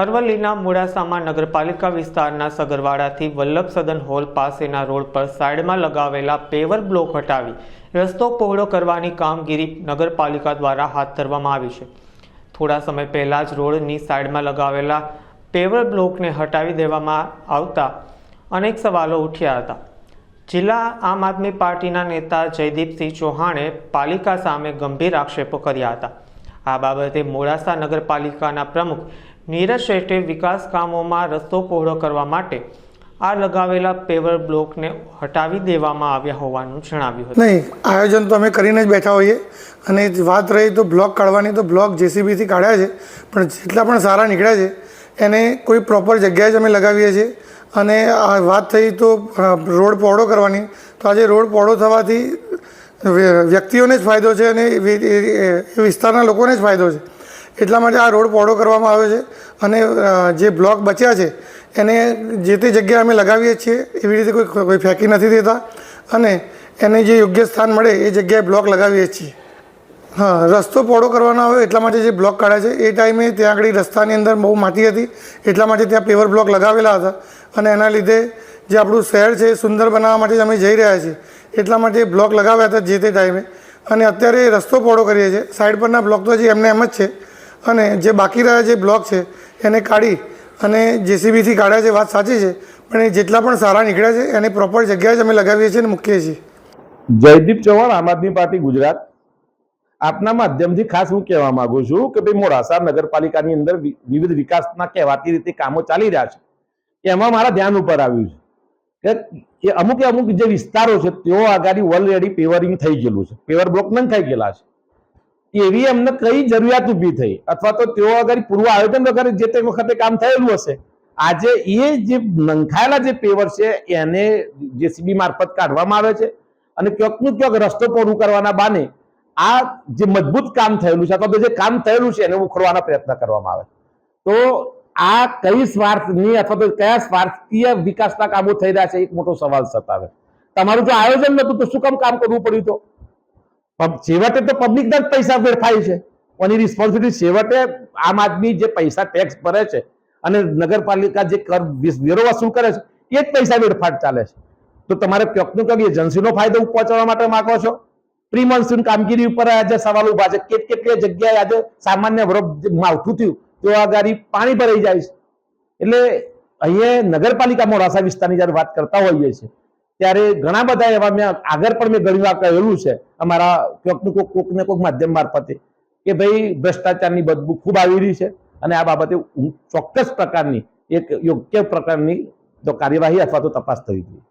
અરવલ્લીના મોડાસામાં નગરપાલિકા વિસ્તારના સગરવાડાથી વલ્લભ સદન હોલ પાસેના રોડ પર સાઈડમાં લગાવેલા પેવર બ્લોક હટાવી રસ્તો પહોળો કરવાની કામગીરી નગરપાલિકા દ્વારા હાથ ધરવામાં આવી છે. થોડા સમય પહેલા જ રોડની સાઈડમાં લગાવેલા પેવર બ્લોકને હટાવી દેવામાં આવતા અનેક સવાલો ઉઠ્યા હતા. જિલ્લા આમ આદમી પાર્ટીના નેતા જયદીપસિંહ ચૌહાણે પાલિકા સામે ગંભીર આક્ષેપો કર્યા હતા. આ બાબતે મોડાસા નગરપાલિકાના પ્રમુખ નીરજ શેઠે વિકાસ કામોમાં રસ્તો પહોળો કરવા માટે આ લગાવેલા પેવર બ્લોકને હટાવી દેવામાં આવ્યા હોવાનું જણાવ્યું હતું. નહીં, આયોજન તો અમે કરીને જ બેઠા હોઈએ. અને વાત રહી તો બ્લોક કાઢવાની, તો બ્લોક જેસીબીથી કાઢ્યા છે. પણ જેટલા પણ સારા નીકળ્યા છે, એને કોઈ પ્રોપર જગ્યાએ જ અમે લગાવીએ છીએ. અને આ વાત થઈ તો રોડ પહોળો કરવાની. તો આજે રોડ પહોળો થવાથી વ્યક્તિઓને જ ફાયદો છે અને એ વિસ્તારના લોકોને જ ફાયદો છે. એટલા માટે આ રોડ પહોળો કરવામાં આવ્યો છે. અને જે બ્લોક બચ્યા છે, એને જે તે જગ્યાએ અમે લગાવીએ છીએ, એવી રીતે કોઈ કોઈ ફેંકી નથી દેતા. અને એને જે યોગ્ય સ્થાન મળે, એ જગ્યાએ બ્લોક લગાવીએ છીએ. હા, રસ્તો પહોળો કરવાનો આવ્યો એટલા માટે જે બ્લોક કાઢ્યા છે, એ ટાઈમે ત્યાં આગળ રસ્તાની અંદર બહુ માટી હતી, એટલા માટે ત્યાં પેવર બ્લોક લગાવેલા હતા. અને એના લીધે જે આપણું શહેર છે એ સુંદર બનાવવા માટે અમે જઈ રહ્યા છીએ. એટલા માટે બ્લોક લગાવ્યા હતા જે તે ટાઈમે. અને અત્યારે રસ્તો પહોળો કરીએ છીએ. સાઈડ પરના બ્લોક તો હજી એમને એમ જ છે. અને જે બાકી રહ્યા જે બ્લોક છે, એને કાઢી અને જેસીબીથી કાઢ્યા છે, વાત સાચી છે, પણ એ જેટલા પણ સારા નીકળ્યા છે, એને પ્રોપર જગ્યાએ જ અમે લગાવીએ છીએ અને મૂકીએ છીએ. જયદીપ ચૌહાણ, આમ આદમી પાર્ટી ગુજરાત. આપના માધ્યમથી ખાસ હું કહેવા માંગુ છું કે ભાઈ મોડાસા નગરપાલિકાની અંદર વિવિધ વિકાસના કહેવાતી રીતે કામો ચાલી રહ્યા છે. એમાં મારા ધ્યાન ઉપર આવ્યું છે. કે અમુક અમુક જે વિસ્તારો છે, તેઓ આગાડી ઓલરેડી પેવરિંગ થઈ ગયેલું છે. પેવર બ્લોક નહીં થઈ ગયેલા છે. એવી એમને કઈ જરૂરિયાત ઊભી થઈ? અથવા તો તેઓ આગળ પૂર્વ આયોજન વગર જે તે વખતે કામ થયેલું હશે, આજે એ જે નંખાયેલા જે પેવર છે, એને જેસીબી મારફત કાઢવામાં આવે છે અને ક્યાંકનું ક્યાંક રસ્તો પહોળું કરવાના બાને આ જે મજબૂત કામ થયેલું છે અથવા તો જે કામ થયેલું છે એને ઉખડવાના પ્રયત્ન કરવામાં આવે તો આ કઈ સ્વાર્થની અથવા તો કયા સ્વાર્થકીય વિકાસના કામો થઈ રહ્યા છે, એક મોટો સવાલ સતાવે તમારું જો આયોજન નતું, તો શું કામ કામ કરવું પડ્યું તો? છેવટે તો પબ્લિકના જ પૈસા વેડફાય છે. એની રિસ્પોન્સિબિલિટી છેવટે આમ આદમી જે પૈસા ટેક્સ ભરે છે અને નગરપાલિકા જે કર વેરો વસૂલ કરે છે, એ જ પૈસા વેડફાટ ચાલે છે. તો તમારે ક્યાંકનું ક્યાંક એજન્સીનો ફાયદો પહોંચાડવા માટે માંગો છો? પ્રી મોન્સૂન કામગીરી ઉપર આજે સવાલ ઊભા છે. કેટ કેટલી જગ્યાએ આજે સામાન્ય વરફ માવઠું થયું, તો આ ગાડી પાણી ભરાઈ જાય છે. એટલે અહીંયા નગરપાલિકા મોડાસા વિસ્તારની જયારે વાત કરતા હોઈએ છીએ ત્યારે ઘણા બધા એવા મેં આગળ પણ મેં ઘણી વાર કહેલું છે અમારા કોકનું કોક, કોકને કોક માધ્યમ મારફતે કે ભાઈ, ભ્રષ્ટાચારની બદબુ ખૂબ આવી રહી છે અને આ બાબતે ચોક્કસ પ્રકારની એક યોગ્ય પ્રકારની તો કાર્યવાહી અથવા તો તપાસ થવી જોઈએ.